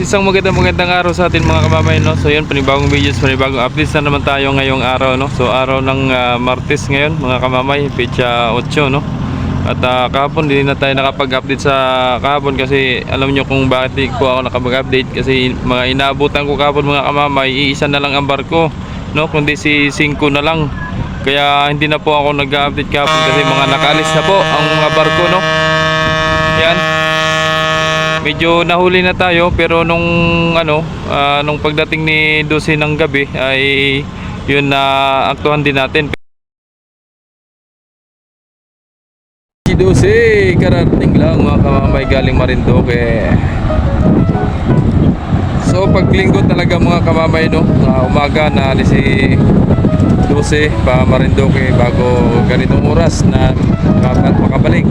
Isang magandang magandang araw sa atin mga kamamay no. So yun, panibagong videos, panibagong updates na naman tayo ngayong araw no. So araw ng ah, Martes ngayon mga kamamay, pecha 8 no. At ah, kahapon hindi na tayo nakapag-update sa kahapon kasi alam nyo kung bakit di po ako nakapag-update kasi mga inaabutan ko kahapon mga kamamay, iisa na lang ang barko no, kundi si 5 na lang. Kaya hindi na po ako nag-update kahapon kasi mga nakaalis na po ang mga barko no. Yan medyo nahuli na tayo pero nung ano ah, nung pagdating ni 12 ng gabi ay yun na aktuhan din natin. Si 12 karating lang mga kamamay galing Marinduque. So paglinggo talaga mga kamamay no? Ah, umaga na alis si 12 pa Marinduque bago ganitong oras na dapat makabalik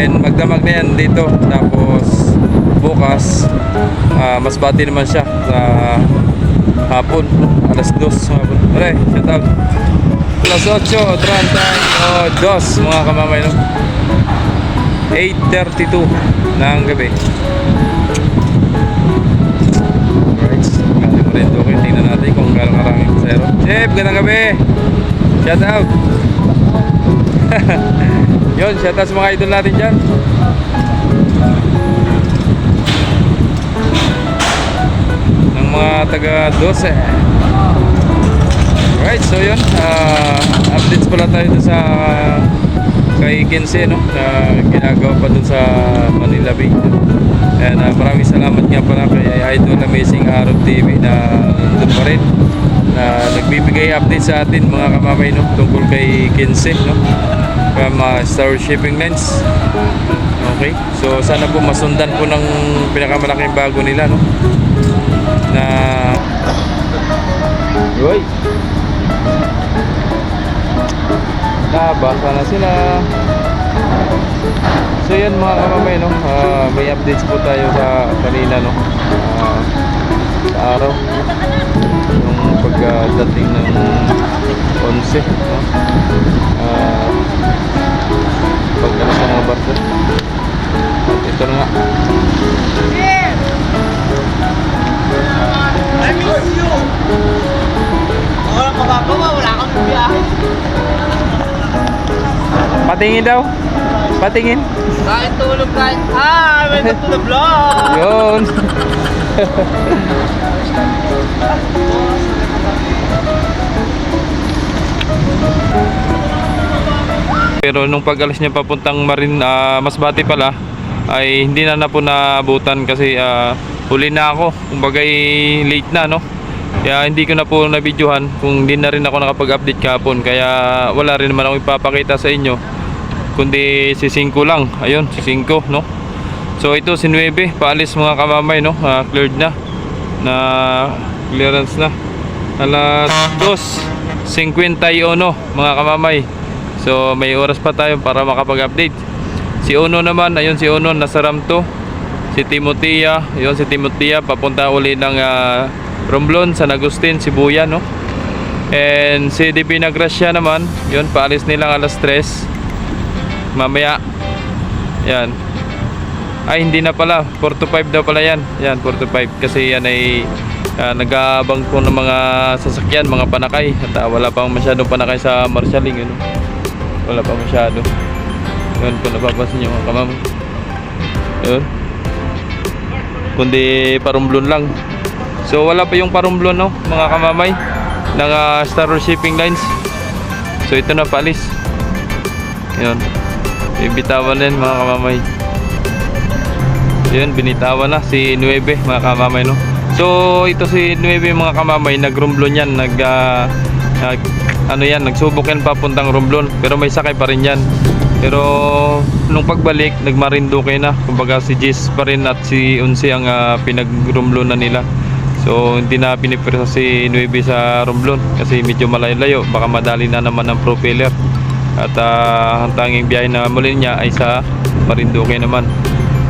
Then magdamag na yan dito. Tapos bukas ah, mas bati naman siya sa hapon. Alas 2 hapon. Pare, shout out. Alas 8, 32 mga kamamay no. 8.32 ng gabi. Alright. Galing mo rin doon. Tingnan natin kung gano'ng karaming pasero. Jeff, gandang gabi. Shout out. Yun, shout out sa mga idol natin dyan. Ng mga taga 12. Alright, so yun. ah, updates pala tayo sa kay Kense, no? Na ginagawa pa dun sa Manila Bay. And ah, maraming salamat nga pala kay Idol Amazing Arab TV na nandun pa rin na nagbibigay update sa atin mga kamamay no tungkol kay Kense no from uh, Star Shipping Lines okay? So sana po masundan po ng pinakamalaking bago nila no? Na Uy! Nabasa na sila. So yan mga kamamay no? Ah, May updates po tayo sa kanina no? Ah, Sa araw. Yung pagdating ng 11 no Ah, Pagdating sa mga barko At ito na nga I miss you! Wala ka magagawa, wala kang biyahe. Patingin daw Patingin Kain tulog kain. Ah, welcome to the vlog! Yun Pero nung pag-alis niya papuntang Marin ah, Masbate pala ay hindi na na po naabutan kasi ah, huli na ako. Kumbaga eh, late na no. Kaya hindi ko na po na-videohan kung hindi na rin ako nakapag-update kahapon. Kaya wala rin naman ako ipapakita sa inyo. Kundi si 5 lang. Ayun, si 5 no. So ito si 9, paalis mga kamamay no. Ah, cleared na. Na clearance na. Alas 2.51 mga kamamay. So may oras pa tayo para makapag-update. Si Uno naman, ayun si Uno nasa Ramto. Si Timotea, ayun si Timotea papunta uli ng ah, Romblon, San Agustin, Sibuya no. And si DP Nagracia naman, yun paalis nilang alas 3. Mamaya. Yan. Ay hindi na pala, 4 to 5 daw pala yan. Yan, 4 to 5 kasi yan ay ah, nag-aabang po ng mga sasakyan, mga panakay. At ah, wala pang masyadong panakay sa marshaling yun. Wala pa masyado. Yun po napapansin nyo mga kamam. Yun. Kundi parumblon lang. So wala pa yung parumblon no, mga kamamay ng ah, Star Shipping Lines. So ito na paalis. Yun. Ibitawan din mga kamamay. Yun, binitawan na si 9 mga kamamay no. So ito si 9 mga kamamay nagrumblon yan, nag ah, nag ano yan, nagsubok yan papuntang Romblon pero may sakay pa rin yan. Pero nung pagbalik, nagmarinduque na. Kumbaga si Jis pa rin at si Unsi ang uh, pinag-Romblon na nila. So hindi na pinipresa si 9 sa Romblon kasi medyo malayo-layo. Baka madali na naman ang propeller. At ah, ang tanging biyahe na muli niya ay sa Marinduque naman.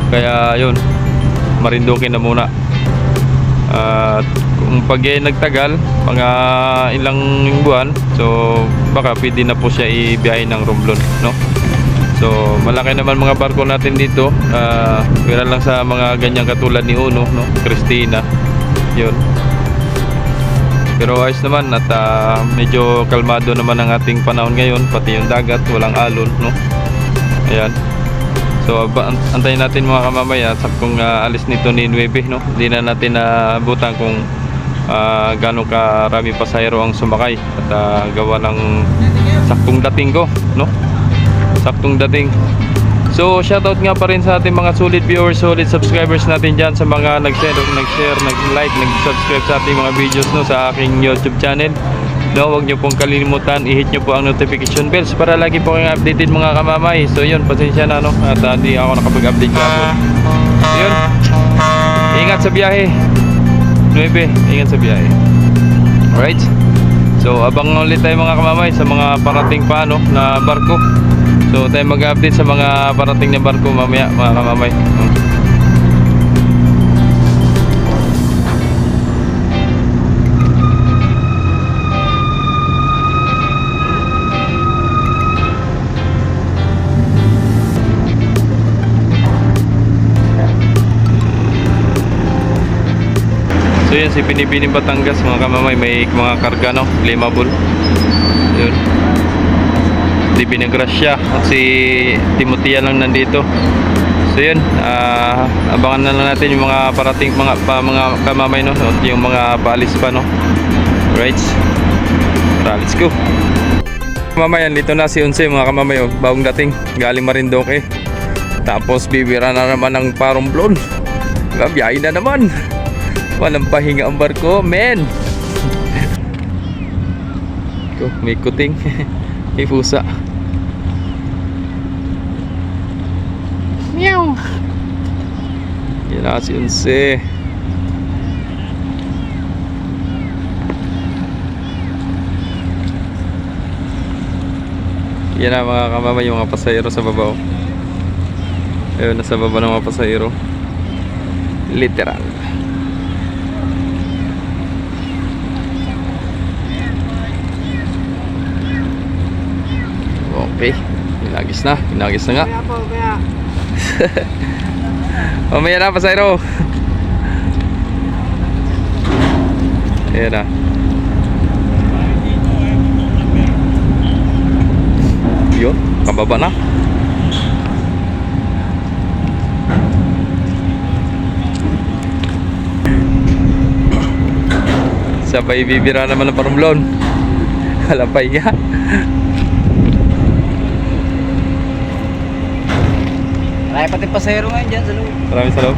Kaya yun, Marinduque na muna. At kung pag eh, nagtagal, mga ilang buwan, so baka pwede na po siya ibiyahe ng Romblon, no? So, malaki naman mga barko natin dito. Ah, pero lang sa mga ganyang katulad ni Uno, no? Christina. 'Yun. Pero ayos naman at ah, medyo kalmado naman ang ating panahon ngayon, pati yung dagat, walang alon, no? Ayan. So, antayin natin mga kamamaya sa kung ah, alis nito ni 9, no? Hindi na natin naabutan kung uh, gano'ng karami pasahero ang sumakay at ah, gawa ng saktong dating ko, no? Saktong dating. So, shoutout nga pa rin sa ating mga solid viewers, solid subscribers natin dyan sa mga nag-share, nag-share, nag-like, nag-subscribe sa ating mga videos no, sa aking YouTube channel. No, huwag nyo pong kalimutan, i-hit nyo po ang notification bells para lagi po kayong updated mga kamamay. So, yun, pasensya na, no? At ah, di ako nakapag-update kahapon. Yun. Ingat sa biyahe. 9, ingat sa biyahe. Alright? So, abang ulit tayo mga kamamay sa mga parating pa, no, na barko. So, tayo mag-update sa mga parating na barko mamaya, mga kamamay. Yun, si Binibining Batangas mga kamamay, may mga karga no, flammable. Yun. Si Binagrasya at si Timotia lang nandito. So yun, ah, abangan na lang natin yung mga parating mga pa, mga kamamay no, at yung mga paalis pa no. Right. Tara, let's go. Kamamayan, dito na si Unse mga kamamay, oh, bagong dating, galing Marindoque. Tapos bibira na naman ng paromblon. Gabiyahin na naman. Walang pahinga ang barko, men. Ito, may kuting. may pusa. Meow. Yan na si Unse. Yan na mga kamamay yung mga pasahero sa babaw. Ayun, nasa baba ng mga pasahero. Literal. Okay. Pinagis na. Pinagis na nga. Kaya po, kaya. Mamaya na, pasayro. Ayan na. Yun, kababa na. Sabay bibira naman ng parumblon. Halapay ka. Pati pasahero ngayon dyan sa loob. Maraming salamat.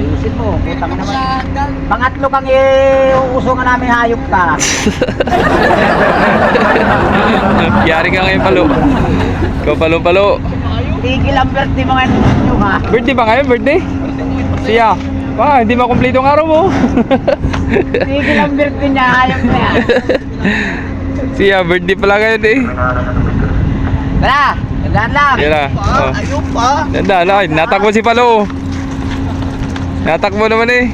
Iisip mo, putang naman. Pangatlo kang iuusungan namin hayop ka. Yari ka ngayon palo. Ikaw palo-palo. Tigil ang birthday mga nyo ha. Birthday ba ngayon? Birthday? Siya. Pa, hindi makumpleto ang araw mo. Tigil ang birthday niya, hayop na yan. Siya, birthday pala ngayon eh. Tara, tandaan lang. Yan na. Oh. Ayun pa. Ganda, ala, natakbo si Palo. Natakbo naman eh.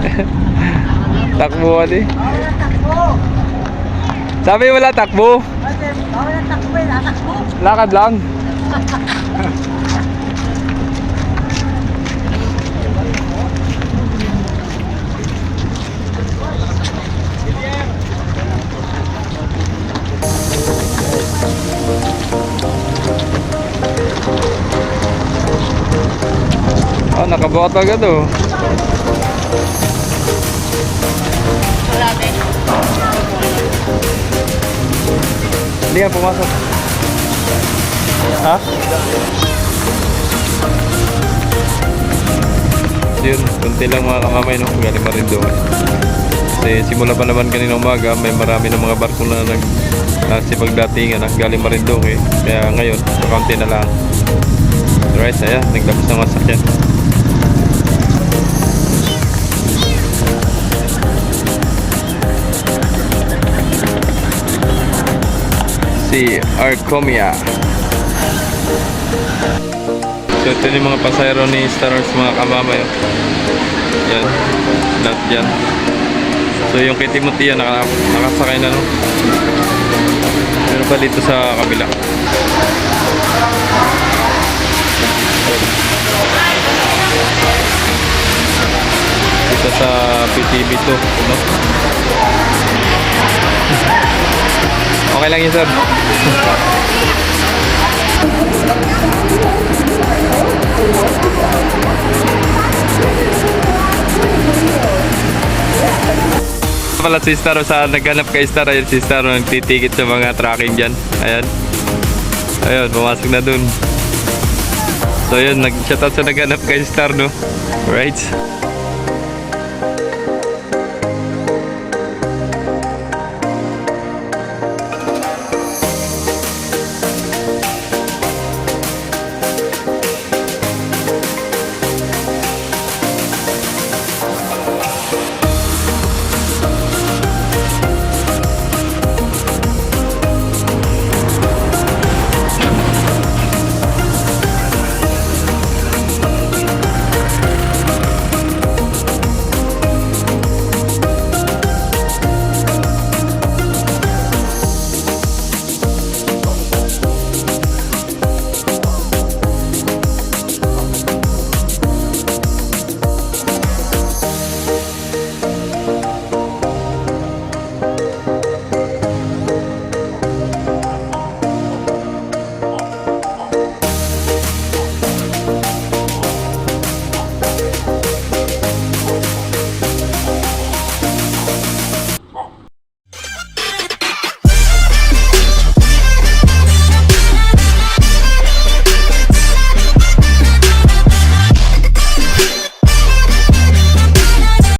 Takbo eh. Sabi wala takbo. Bawal ang takbo eh, natakbo. Lakad lang. Ah, nakabuhat agad oh. Hindi nga pumasok. Ha? Yun, kunti lang mga kamamay no, galing Marinduque. Kasi simula pa naman kanina umaga, may marami ng mga barko na nag nasipagdatingan na galing Marinduque. Kaya ngayon, kaunti na lang. Alright, ayan, naglabas ng mga sakyan. Si Arcomia. So ito yung mga pasayro ni Star Wars mga kamamay. Yan. Lahat yan. So yung kay Timothy yan, naka, nakasakay na no. Meron pa dito sa kabila. Dito sa PTV 2, no? Okay lang yun, sir. pala si Star sa naghanap kay Star ayun si Star nagtitikit sa mga tracking dyan. Ayan. Ayun pumasok na dun. So yun nag shoutout sa naghanap kay Star no right